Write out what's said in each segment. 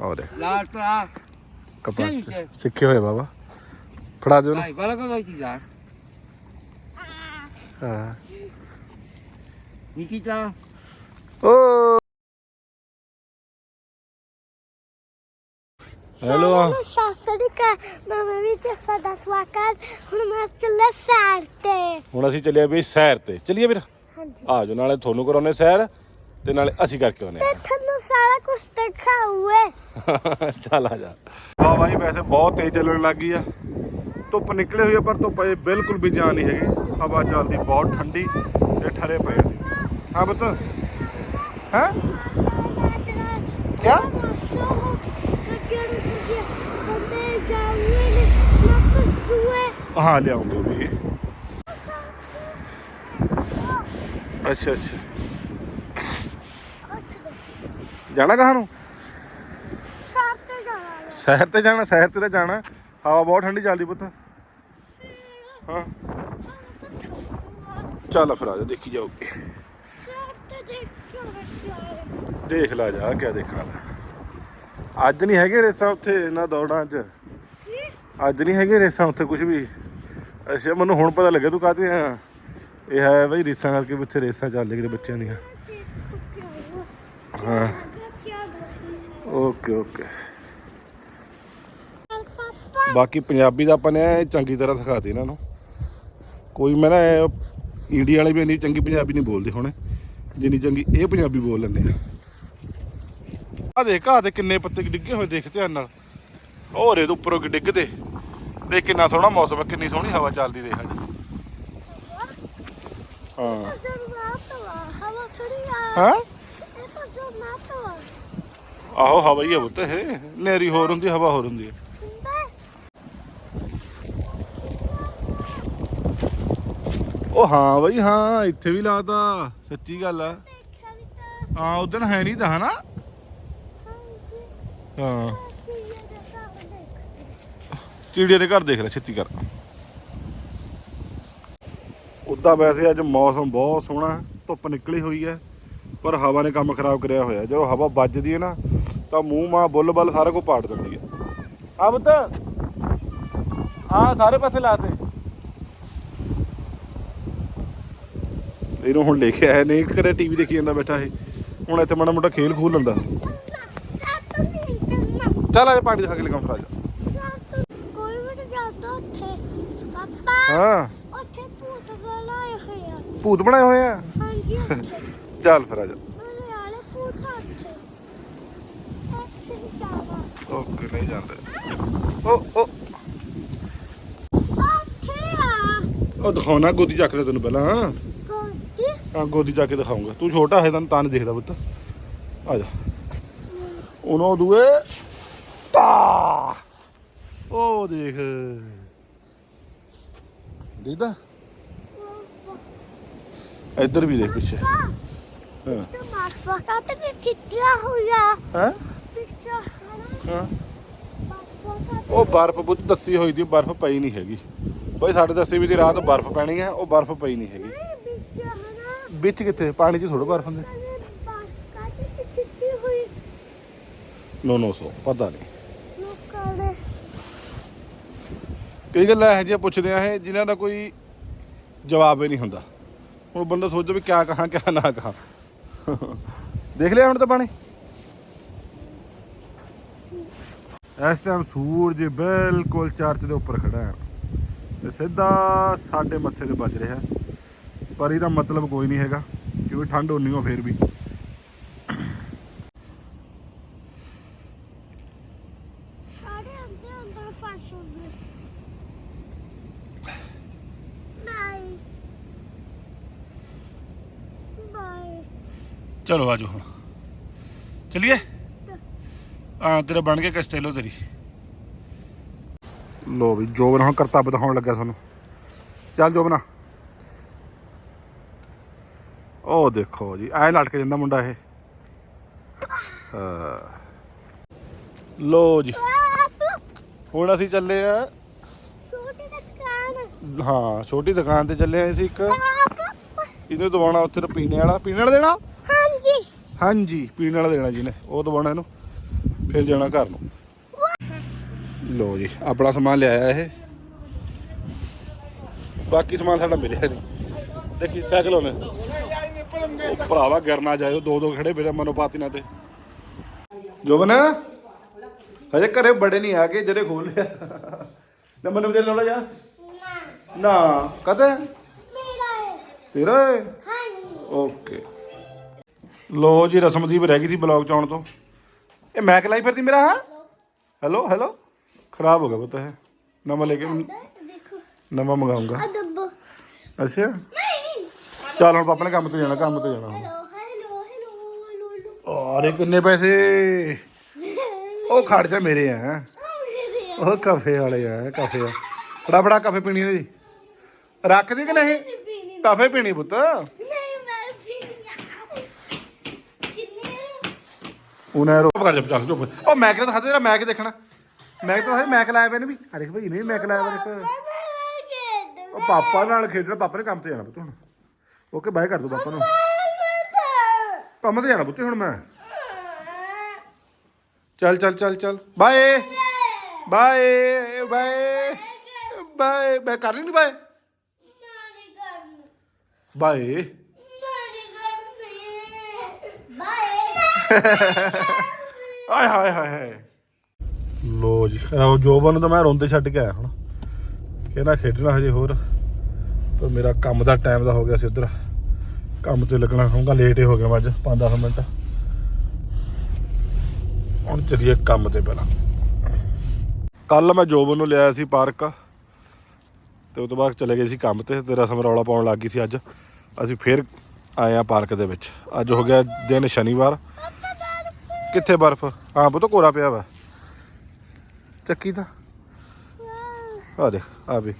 ਆਹ ਦੇ ਲਾਲ ਤਰਾ ਕਪੜਾ। ਠੀਕ ਹੈ। ਸਿੱਖੇ ਹੋਏ ਬਾਬਾ। ਫੜਾ ਦਿਓ ਨਾ? ਹਾਂ. ਓ। ਹੈਲੋ ਸਾਸਰੀਕਾ ਮਾਮਾ ਵੀ ਤੇ ਸਾਡਾ ਸਵਾਗਤ। ਹੁਣ ਮੈਂ ਚੱਲੇ ਸੈਰ ਤੇ। ਹੁਣ ਅਸੀਂ ਚੱਲੇ ਵੀ ਸੈਰ ਤੇ। ਚੱਲੀਏ ਵੀਰ। ਹਾਂਜੀ। ਆ ਜਾਓ ਨਾਲੇ ਤੁਹਾਨੂੰ ਕਰਾਉਨੇ ਸੈਰ ਤੇ ਨਾਲੇ ਅਸੀਂ ਕਰਕੇ ਆਉਨੇ ਤੇ ਸਾਰਾ ਕੁਝ ਦਿਖਾਉਏ ਆ ਚੱਲ ਆ ਜਾ। ਆ ਬਾਈ ਵੈਸੇ ਬਹੁਤ ਤੇਜ਼ ਚੱਲਣ ਲੱਗ ਗਈ ਆ। ਧੁੱਪ ਨਿਕਲੇ ਹੋਈ ਆ, ਪਰ ਧੁੱਪ ਅਜੇ ਬਿਲਕੁਲ ਵੀ ਜਾਨ ਨਹੀਂ ਹੈਗੀ। ਹਵਾ ਚੱਲਦੀ ਬਹੁਤ ਠੰਡੀ ਤੇ ਠਰੇ ਪਏ ਸੀ ਹਾਂ ਬਤ ਹੈ? ਕਿਆ? ਹਾਂ ਲਿਆਉਂਗੇ ਵੀ ਅੱਛਾ ਅੱਛਾ। ਜਾਣਾ ਕਹਾਂ ਨੂੰ? ਸਾਰ ਤੇ ਜਾਣਾ ਸ਼ਹਿਰ ਤੇ ਜਾਣਾ ਸ਼ਹਿਰ ਤੇ ਤਾਂ ਜਾਣਾ। ਹਵਾ ਬਹੁਤ ਠੰਡੀ ਚੱਲਦੀ ਪੁੱਤ। ਹਾਂ। ਚੱਲ ਫਿਰ ਆ ਜਾ ਦੇਖੀ ਤੇ ਦੇਖ ਲਾ ਜਾ ਕਿਆ ਦੇਖਣਾ। ਅੱਜ ਨਹੀਂ ਹੈਗੇ ਰੇਸਾਂ ਉੱਥੇ ਨਾ ਦੌੜਾਂ 'ਚ। ਅੱਜ ਨਹੀਂ ਹੈਗੇ ਰੇਸਾਂ ਉੱਥੇ ਕੁਝ ਵੀ। ਅੱਛਾ ਮੈਨੂੰ ਹੁਣ ਪਤਾ ਲੱਗਿਆ ਤੂੰ ਕਾਹਤੇ ਆ। ਇਹ ਹੈ ਬਈ ਰੇਸਾਂ ਕਰਕੇ ਉੱਥੇ ਰੇਸਾਂ ਚੱਲ ਕਿਤੇ ਬੱਚਿਆਂ ਦੀਆਂ। ਹਾਂ। ਓਕੇ ਓਕੇ ਬਾਕੀ ਪੰਜਾਬੀ ਦਾ ਆਪਾਂ ਨੇ ਚੰਗੀ ਤਰ੍ਹਾਂ ਸਿਖਾਤੀ ਇਹਨਾਂ ਨੂੰ। ਕੋਈ ਮੈਂ ਨਾ ਇੰਡੀਆ ਵਾਲੇ ਵੀ ਇੰਨੀ ਚੰਗੀ ਪੰਜਾਬੀ ਨਹੀਂ ਬੋਲਦੇ ਹੁਣ ਜਿੰਨੀ ਚੰਗੀ ਇਹ ਪੰਜਾਬੀ ਬੋਲ ਲੈਂਦੇ ਆ। ਆ ਦੇਖ ਆ ਤੇ ਕਿੰਨੇ ਪੱਤੇ ਡਿੱਗੇ ਹੋਏ ਦੇਖ ਧਿਆਨ ਨਾਲ। ਹੋਰ ਇਹਦੇ ਉੱਪਰੋਂ ਕਿ ਡਿੱਗਦੇ? ਦੇਖ ਕਿੰਨਾ ਸੋਹਣਾ ਮੌਸਮ ਹੈ ਕਿੰਨੀ ਸੋਹਣੀ ਹਵਾ ਚੱਲਦੀ ਦੇਖ ਅੱਜ। ਹਾਂ। ਹਾਂ? ਆਹੋ ਹਵਾ ਹੀ ਆ ਬੁੱਤ ਇਹ ਨੇਰੀ ਹੋਰ ਹੁੰਦੀ, ਹਵਾ ਹੋਰ ਹੁੰਦੀ ਹੈ ਉਹ ਹਾਂ ਬਈ, ਹਾਂ, ਇੱਥੇ ਵੀ ਲਾਤਾ, ਸੱਚੀ ਗੱਲ ਆ। ਦੇਖਿਆ ਵੀ ਤਾਂ ਹਾਂ ਉਦੋਂ ਹੈ ਨਹੀਂ ਤਾਂ, ਹਨਾ? ਹਾਂ। ਕੀ ਦੇ ਘਰ ਦੇਖ ਲੈ, ਛੇਤੀ ਕਰ। ਉਦਾਂ ਵੈਸੇ ਅੱਜ ਮੌਸਮ ਬਹੁਤ ਸੋਹਣਾ, ਧੁੱਪ ਨਿਕਲੀ ਹੋਈ ਹੈ। ਪਰ ਹਵਾ ਨੇ ਕੰਮ ਖਰਾਬ ਕਰਿਆ ਹੋਇਆ। ਜਦੋਂ ਹਵਾ ਵੱਜਦੀ ਹੈ ਨਾ ਤਾਂ ਮੂੰਹ ਮਾਂ ਬੁੱਲ ਬੱਲ ਸਾਰਾ ਕੁਝ ਪਾੜ ਦਿੰਦੀ ਹੈ। ਆ ਬੁੱਤ ਹਾਂ ਸਾਰੇ ਪਾਸੇ ਲਾਤੇ ਇਹਨੂੰ ਹੁਣ ਲੈ ਕੇ ਆਇਆ ਨਹੀਂ ਕਰੇ ਟੀਵੀ ਦੇਖੀ ਜਾਂਦਾ ਬੈਠਾ ਇਹ। ਹੁਣ ਇੱਥੇ ਮਾੜਾ ਮੋਟਾ ਖੇਲ ਖੂਲ ਲੈਂਦਾ। ਚੱਲ ਆ ਪਾਣੀ ਦਿਖਾ ਕੇ ਲਗਾਉਂ ਫਰਾ ਜਾ ਸਾਤੋਂ ਕੋਈ ਵੀ ਨਹੀਂ ਜਾਂਦਾ ਉੱਥੇ ਪਾਪਾ ਹਾਂ। ਉੱਥੇ ਭੂਤ ਬਲਾਏ ਹੋਏ ਆ। ਭੂਤ ਬਣਾਏ ਹੋਏ ਆ? ਹਾਂਜੀ ਉੱਥੇ। ਚੱਲ ਫਿਰ ਆ ਜਾ। ਓਕੇ ਨਹੀਂ ਜਾਂਦੇ। ਓ ਓ। ਉਹ ਦਿਖਾਉਣਾ ਗੋਦੀ ਚੱਕ ਲੈ ਤੈਨੂੰ ਪਹਿਲਾਂ। ਗੋਦੀ? ਹਾਂ ਗੋਦੀ ਚੱਕ ਕੇ ਦਿਖਾਉਂਗਾ। ਤੂੰ ਛੋਟਾ ਹੈ ਤੈਨੂੰ ਤਾਂ ਨਹੀਂ ਦਿਖਦਾ ਪੁੱਤ। ਆ ਜਾ। ਉਹਨਾਂ ਦੂਏ। ਤਾ। ਉਹ ਦੇਖ। ਦੇਖਦਾ? ਇੱਧਰ ਵੀ ਦੇਖ ਪਿੱਛੇ। ਹੋਇਆ। ਹੈ? ਹਾਂ। ਉਹ ਬਰਫ਼ ਬੁੱਤ ਦੱਸੀ ਹੋਈ ਦੀ ਬਰਫ਼ ਪਈ ਨਹੀਂ ਹੈਗੀ। ਬਈ ਸਾਡੇ ਦੱਸੀ ਵੀ ਦੀ ਰਾਤ ਬਰਫ਼ ਪੈਣੀ ਹੈ ਉਹ ਬਰਫ਼ ਪਈ ਨਹੀਂ ਹੈਗੀ। ਵਿੱਚ ਕਿੱਥੇ? ਪਾਣੀ 'ਚ ਥੋੜਾ ਬਰਫ਼ ਹੁੰਦੀ। ਨੋ ਨੋ ਸੋ ਪਤਾ ਨਹੀਂ। ਕਈ ਗੱਲਾਂ ਇਹੋ ਜਿਹੀਆਂ ਪੁੱਛਦੇ ਆ ਇਹ ਜਿਨ੍ਹਾਂ ਦਾ ਕੋਈ ਜਵਾਬ ਹੀ ਨਹੀਂ ਹੁੰਦਾ। ਹੁਣ ਬੰਦਾ ਸੋਚਦਾ ਵੀ ਕਿਆ ਕਹਾਂ ਕਿਆ ਨਾ ਕਹਾਂ। ਦੇਖ ਲਿਆ ਹੁਣ ਤਾਂ ਪਾਣੀ? ਇਸ ਟਾਈਮ ਸੂਰਜ ਬਿਲਕੁਲ ਚਰਚ ਦੇ ਉੱਪਰ ਖੜਾ ਹੈ ਤੇ ਸਿੱਧਾ ਸਾਡੇ ਮੱਥੇ ਤੇ ਵੱਜ ਰਿਹਾ ਪਰ ਇਹਦਾ ਮਤਲਬ ਕੋਈ ਨਹੀਂ ਹੈਗਾ, ਕਿਉਂਕਿ ਠੰਡ ਉਨੀ ਹੋ ਫੇਰ ਵੀ ਸਾਰੇ ਅੰਦਰ ਅੰਦਰ ਫਸ ਹੋ ਗਏ ਨਹੀਂ ਬਾਏ ਚਲੋ ਆਜੋ ਹੁਣ। ਚਲਿਏ? ਆ ਤੇਰਾ ਬਣ ਕੇ ਕਸਟੇਲੋ ਤੇਰੀ। ਲੋ ਵੀ ਜੋਬਨ ਹੁਣ ਕਰਤੱਵ ਦਿਖਾਉਣ ਲੱਗਾ ਤੁਹਾਨੂੰ। ਚੱਲ ਜੋਬਨਾ ਉਹ ਦੇਖੋ ਜੀ ਐ ਲਟਕ ਜਾਂਦਾ ਮੁੰਡਾ ਇਹ। ਲੋ ਜੀ। ਹੁਣ ਅਸੀਂ ਚੱਲੇ ਆ। ਛੋਟੀ ਦੁਕਾਨ ਹਾਂ ਛੋਟੀ ਦੁਕਾਨ ਤੇ ਚੱਲੇ ਆ ਅਸੀਂ ਇੱਕ। ਇਹਨੂੰ ਦਵਾਉਣਾ ਉੱਥੇ ਪੀਣੇ ਵਾਲਾ। ਪੀਣੇ ਵਾਲਾ ਦੇਣਾ? ਹਾਂਜੀ। ਹਾਂਜੀ ਪੀਣ ਵਾਲਾ ਦੇਣਾ ਜੀ ਨੇ ਉਹ ਦਵਾਉਣਾ ਇਹਨੂੰ ਫਿਰ ਜਾਣਾ ਘਰ ਨੂੰ। ਲੋ ਜੀ ਆਪਣਾ ਸਮਾਨ ਲਿਆਇਆ ਇਹ। ਬਾਕੀ ਸਮਾਨ ਸਾਡਾ ਮਿਲਿਆ ਨਹੀਂ। ਦੇਖੀ ਸਾਈਕਲ ਉਹਨੇ। ਉਹ ਭਰਾਵਾ ਗਿਰਨਾ ਜਾਇਓ ਦੋ ਦੋ ਖੜੇ ਮੇਰੇ ਮਨੋਪਾਤੀ ਨਾਲ ਤੇ। ਜੋਬਨ ਹਜੇ ਘਰੇ ਬੜੇ ਨਹੀਂ ਆ ਕੇ ਜਿਹੜੇ ਖੋਲ ਲਿਆ। ਨਾ ਮੈਨੂੰ ਦੇ ਲੋੜਾ ਜਾ। ਨਾ। ਕਦੇ ਮੇਰਾ ਹੈ। ਤੇਰਾ ਹੈ? ਹਾਂਜੀ। ਓਕੇ। ਲੋ ਜੀ ਰਸਮਦੀਪ ਰਹਿ ਗਈ ਸੀ ਬਲੌਗ ਚ ਆਉਣ ਤੋਂ। ਇਹ ਮੈਕ ਲਾਈ ਫਿਰਦੀ ਮੇਰਾ ਹਾਂ? ਹੈਲੋ ਹੈਲੋ ਖਰਾਬ ਹੋ ਗਿਆ ਪਤਾ ਹੈ ਨਵਾਂ ਲੈ ਕੇ ਦੇਖੋ। ਨਵਾਂ ਮੰਗਾਉਂਗਾ। ਆ ਅੱਛਾ। ਚੱਲ ਹੁਣ ਪਾਪਾ ਨੇ ਕੰਮ ਤੇ ਜਾਣਾ ਕੰਮ ਤੇ ਜਾਣਾ। ਹੈਲੋ ਹੈਲੋ ਹੈਲੋ ਹੈਲੋ ਅਰੇ ਕਿੰਨੇ ਪੈਸੇ? ਉਹ ਖੜ ਜਾ ਮੇਰੇ ਆ ਉਹ ਕਾਫੇ ਵਾਲੇ ਆ ਕਾਫੇ ਆ। ਫੜਾ ਫੜਾ ਕਾਫੇ ਪੀਣੀ ਹੈ ਜੀ। ਰੱਖਦੀ ਕਿ ਨਹੀਂ? ਕਾਫੇ ਪੀਣੀ ਪੁੱਤ ਨਹੀਂ ਮੈਂ ਪੀਣੀ ਆ ਕਿੰਨੇ ਉਹਨੇ ਰੋਕ ਕਰ ਜਾ ਚੱਲ ਚੁੱਪ। ਉਹ ਮੈਕ ਤਾਂ ਖਾਦੇ ਤੇਰਾ ਮੈਕ ਦੇਖਣਾ? ਮੈਕ ਤਾਂ ਮੈਕ ਲਾਇਆ ਪਏ ਨੇ ਵੀ ਅਰੇ ਭਾਈ ਨਹੀਂ ਮੈਕ ਲਾਇਆ ਵਾ ਦੇਖ। ਉਹ ਪਾਪਾ ਨਾਲ ਖੇਡਣਾ ਪਾਪਾ ਨੇ ਕੰਮ ਤੇ ਜਾਣਾ ਪੁੱਤ ਹੁਣ। ਓਕੇ ਬਾਏ ਕਰ ਦੋ ਪਾਪਾ ਨੂੰ। ਕੰਮ ਤੇ ਜਾਣਾ ਪੁੱਤ ਹੁਣ ਮੈਂ। ਚੱਲ ਚੱਲ ਚੱਲ ਚੱਲ। Bye. Bye bye. Bye bye ਕਰ ਲਈ ਨਹੀਂ ਬਾਏ ਬਾਏ। ਆਏ ਹਾਏ ਹਾਏ ਹਾਏ। ਲੋ ਜੀ ਜੋਬਨ ਨੂੰ ਤਾਂ ਮੈਂ ਰੋਂਦੇ ਛੱਡ ਕੇ ਆਇਆ ਹੁਣ। ਕਹਿੰਦਾ ਖੇਡਣਾ ਹਜੇ ਹੋਰ। ਪਰ ਮੇਰਾ ਕੰਮ ਦਾ ਟਾਈਮ ਦਾ ਹੋ ਗਿਆ ਸੀ ਉਧਰ। ਕੰਮ ਤੇ ਲੱਗਣਾ ਹੋਊਗਾ ਲੇਟ ਹੀ ਹੋ ਗਿਆ ਅੱਜ 5-10 ਮਿੰਟ। ਹੁਣ ਚਲੀਏ ਕੰਮ ਤੇ ਪਹਿਲਾਂ। ਕੱਲ ਮੈਂ ਜੋਬਨ ਨੂੰ ਲਿਆਇਆ ਸੀ ਪਾਰਕ। ਤੇ ਉਸ ਤੋਂ ਬਾਅਦ ਚਲੇ ਗਏ ਸੀ ਕੰਮ ਤੇ। ਤੇ ਰਸਮ ਰੌਲਾ ਪਾਉਣ ਲੱਗ ਗਈ ਸੀ ਅੱਜ। ਅਸੀਂ ਫਿਰ ਆਏ ਆ ਪਾਰਕ ਦੇ ਵਿੱਚ। ਅੱਜ ਹੋ ਗਿਆ ਦਿਨ ਸ਼ਨੀਵਾਰ। ਕਿੱਥੇ ਬਰਫ਼? ਹਾਂ ਪੁੱਤ ਕੋਰਾ ਪਿਆ ਵਾ। ਚੱਕੀ ਤਾਂ। ਆ ਦੇਖ, ਆ ਵੀ।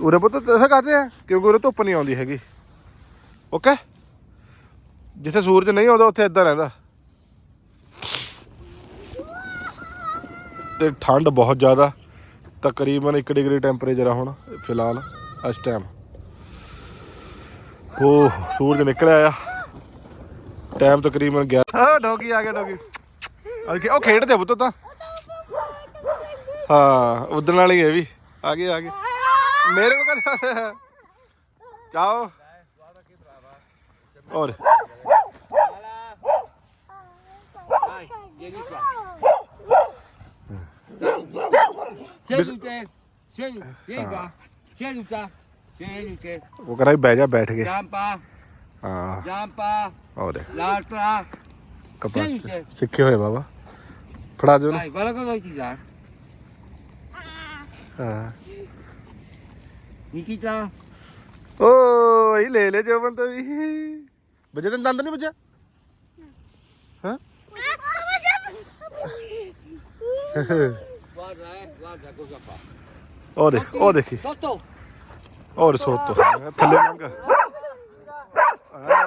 ਉਰੇ ਪੁੱਤ, ਤੈਸਾ ਕਾਤੇ ਆ? ਕਿਉਂਕਿ ਉਰੇ ਧੁੱਪ ਨਹੀਂ ਆਉਂਦੀ ਹੈਗੀ। ਓਕੇ ਜਿੱਥੇ ਸੂਰਜ ਨਹੀਂ ਆਉਂਦਾ, ਉੱਥੇ ਇਦਾਂ ਰਹਿੰਦਾ। ਤੇ ਠੰਡ ਬਹੁਤ ਜ਼ਿਆਦਾ। ਤਕਰੀਬਨ 1 ਡਿਗਰੀ ਟੈਂਪਰੇਚਰ ਆ ਹੁਣ, ਫਿਲਹਾਲ, ਇਸ ਟਾਈਮ ਉਹ ਸੂਰਜ ਨਿਕਲਿਆ ਆ। ਟਾਈਮ ਤਕਰੀਬਨ 11 ਹਾਂ, ਡੌਗੀ ਆ ਗਿਆ, ਡੌਗੀ। ਓਕੇ ਉਹ ਖੇਡਦੇ ਆ ਪੁੱਤ ਤਾਂ ਹਾਂ ਉਦਣ ਵਾਲੀ ਹੈ ਵੀ ਆ ਗਏ ਆ ਗਏ ਮੇਰੇ ਕੋ ਕਦੇ ਚਾਓ ਔਰ. ਉਹ ਕਰਾਂ ਬਹਿ ਜਾ ਬੈਠ ਕੇ Zampa, ਹਾਂ zampa, ਔਰ l'altra. ਸਿੱਖੇ ਹੋਏ ਬਾਬਾ ਫੜਾ ਦਿਓ guarda cosa ti dà. ਹਾਂ Nikita, ਓ ਇਹ ਲੈ ਲੈ ਜੋ ਬੰਦ ਵੀ ਵਜੇ ਤਾਂ ਦੰਦ ਨਹੀਂ ਵੱਜਿਆ ਹਾਂ guarda eh, guarda cosa fa. ਉਹ ਦੇਖ ਉਹ ਦੇਖੀ Sotto. ਔਰ ਸੋਤੋ ਥੱਲੇ ਲੰਘ ਹਾਂ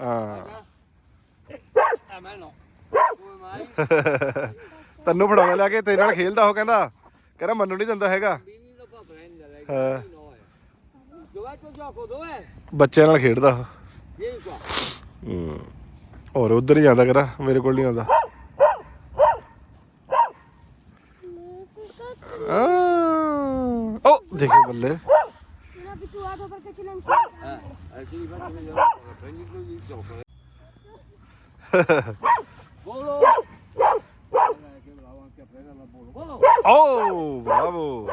Eh. ਤੈਨੂੰ ਫੜਾਉਣਾ ਲਿਆ ਕੇ ਤੇਰੇ ਨਾਲ ਖੇਲਦਾ ਉਹ ਕਹਿੰਦਾ ਕਹਿੰਦਾ ਮੈਨੂੰ ਨਹੀਂ ਦਿੰਦਾ ਹੈਗਾ Eh. eh. Gioco? Dov'è? ਬੱਚਿਆਂ ਨਾਲ ਖੇਡਦਾ. ਹੂੰ ਉਧਰ ਹੀ ਜਾਂਦਾ ਕਹਿੰਦਾ ਮੇਰੇ ਕੋਲ ਨਹੀਂ ਆਉਂਦਾ ਆ ਉਹ ਦੇਖੋ ਬੱਲੇ Sono abituato perché ce l'ho anche Eh, eh sì, faccio vedere. Prendi tu il gioco. Volo! Guarda che bravo anche a prendere la bolla. Volo! O Bravo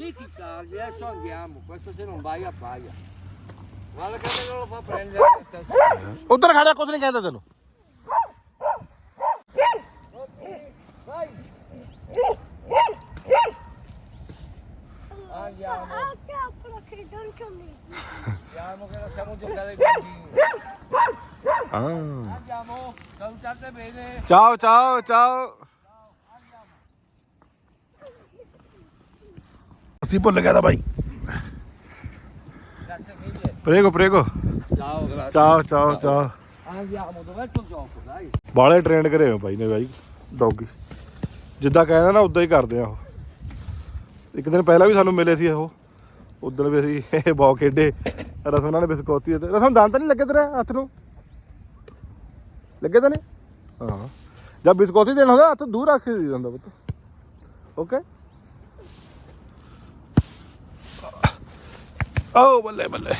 Nikita, adesso andiamo. Questo se non vai appaia. Guarda che me non lo fa prendere. a te. ਉਧਰ ਖੜਿਆ ਕੁਝ ਨਹੀਂ ਕਹਿੰਦਾ ਤੈਨੂੰ Vai! Andiamo, Ah, ciao, che non c'ho lì. andiamo che non siamo giocare ai bambini. ਹਾਂ Andiamo, salutate bene. ਚਾਓ ਚਾਓ ਚਾਓ ਅਸੀਂ ਭੁੱਲ ਗਿਆ ਤਾਂ ਬਾਈ Grazie mille. ਪ੍ਰੇਗੋ ਪ੍ਰੇਗੋ Ciao, grazie. ਚਾਓ ਚਾਓ ਚਾਓ Andiamo, dov'è il tuo gioco, dai? ਬਾਲੇ ਟ੍ਰੇਨ ਕਰੇ ਹੋ ਬਾਈ ਨੇ ਬਾਈ ਡੌਗੀ ਜਿੱਦਾਂ ਕਹਿੰਦਾ ਨਾ ਉਦਾਂ ਹੀ ਕਰਦੇ ਆ ਉਹ ਇੱਕ ਦਿਨ ਪਹਿਲਾਂ ਵੀ ਸਾਨੂੰ ਮਿਲੇ ਸੀ ਉਹ। ਉਦੋਂ ਵੀ ਅਸੀਂ ਇਹ ਬਹੁਤ ਖੇਡੇ। ਰਸਮ ਨਾਲ ਬਿਸਕੋਤੀ ਤੇ ਰਸਮ ਦੰਦ ਤਾਂ ਨਹੀਂ ਲੱਗੇ ਤੇਰੇ ਹੱਥ ਨੂੰ? ਲੱਗੇ ਤਾਂ ਨਹੀਂ? ਹਾਂ। ਜਦ ਬਿਸਕੋਤੀ ਦੇਣਾ ਹੁੰਦਾ, ਹੱਥ ਦੂਰ ਰੱਖ ਕੇ ਦੇ ਪੁੱਤ। ਓਕੇ ਓ ਬੱਲੇ ਬੱਲੇ।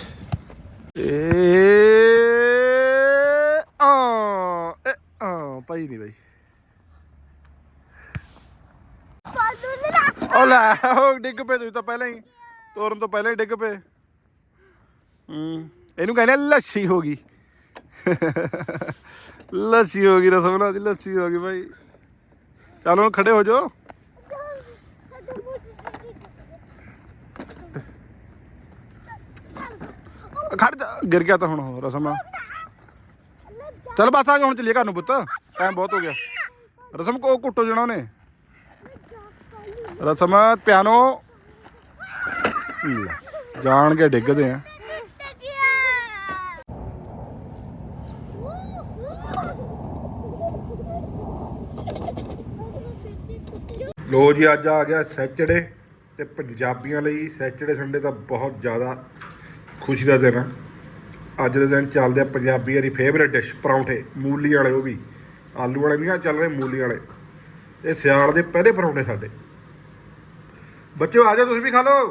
ਏ, ਆ ਆ। ਭਾਈ ਨਹੀਂ ਬਾਈ। ਉਹ ਲੈ, ਉਹ ਡਿੱਗ ਪਏ ਤੁਸੀਂ ਤਾਂ ਪਹਿਲਾਂ ਹੀ। ਤੋਰਨ ਤੋਂ ਪਹਿਲਾਂ ਹੀ ਡਿੱਗ ਪਏ। ਹੂੰ, ਇਹਨੂੰ ਕਹਿੰਦੇ ਲੱਸੀ ਹੋ ਗਈ। ਲੱਸੀ ਹੋ ਗਈ ਰਸਮਨਾ ਦੀ ਲੱਛੀ ਹੋ ਗਈ ਭਾਈ ਚਲੋ ਖੜੇ ਹੋ ਜਾਓ। ਖੜ ਜਾ, ਗਿਰ ਗਿਆ ਤਾਂ ਹੁਣ ਉਹ ਰਸਮ ਚਲ ਬਸ ਆ ਜਾ, ਹੁਣ ਚੱਲੀਏ ਘਰ ਨੂੰ ਪੁੱਤ। ਟਾਈਮ ਬਹੁਤ ਹੋ ਗਿਆ। ਰਸਮ ਕੋ ਕੁੱਟੋ ਜਣਾ ਉਹਨੇ। ਰਸਮ ਪਿਆਨੋ। ਜਾਣ ਕੇ ਡਿੱਗਦੇ ਆ। ਲੋ ਜੀ, ਅੱਜ ਆ ਗਿਆ ਸੈਚਰਡੇ ਤੇ ਪੰਜਾਬੀਆਂ ਲਈ ਸੈਚਰਡੇ ਸੰਡੇ ਤਾਂ ਬਹੁਤ ਜ਼ਿਆਦਾ ਖੁਸ਼ੀ ਦਾ ਦਿਨ ਆ। ਅੱਜ ਦੇ ਦਿਨ ਚੱਲਦੇ ਆ ਪੰਜਾਬੀਆਂ ਦੀ ਫੇਵਰੇਟ ਡਿਸ਼ ਪਰੌਂਠੇ ਮੂਲੀ ਵਾਲੇ, ਉਹ ਵੀ। ਆਲੂ ਵਾਲੇ ਨਹੀਂ ਚੱਲ ਰਹੇ ਮੂਲੀ ਵਾਲੇ। ਇਹ ਸਿਆਲ ਦੇ ਪਹਿਲੇ ਪਰੌਂਠੇ ਸਾਡੇ। ਬੱਚਿਓ ਆ ਜਾਓ ਤੁਸੀਂ ਵੀ ਖਾ ਲਓ।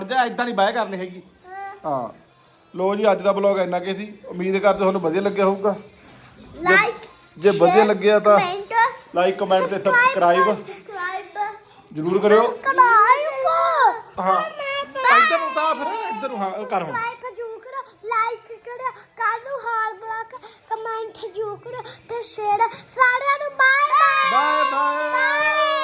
ਖੜ ਜਾ ਐਦਾਂ ਨਹੀਂ ਬਾਹ ਕਰਨੀ ਹੈਗੀ। ਹਾਂ। ਲੋ ਜੀ ਅੱਜ ਦਾ ਬਲੌਗ ਇੰਨਾ ਕੇ ਸੀ। ਉਮੀਦ ਕਰਦੇ ਤੁਹਾਨੂੰ ਵਧੀਆ ਲੱਗਿਆ ਹੋਊਗਾ। ਲਾਈਕ ਜੇ ਵਧੀਆ ਲੱਗਿਆ ਤਾਂ ਲਾਈਕ ਕਮੈਂਟ ਤੇ ਸਬਸਕ੍ਰਾਈਬ ਜਰੂਰ ਕਰਿਓ। ਹਾਂ। ਇੱਧਰ ਉਤਾ ਫਿਰ ਇੱਧਰ ਹਾਂ ਕਰ ਹੁਣ। ਸਬਸਕ੍ਰਾਈਬ ਜਰੂਰ ਕਰੋ ਲਾਈਕ ਕਰੋ ਕੱਲ ਨੂੰ ਹਾਲ ਬਲਾਕ ਕਮੈਂਟ ਜਰੂਰ ਕਰੋ ਤੇ ਸ਼ੇਅਰ ਸਾਰਿਆਂ ਨੂੰ ਬਾਏ ਬਾਏ ਬਾਏ ਬਾਏ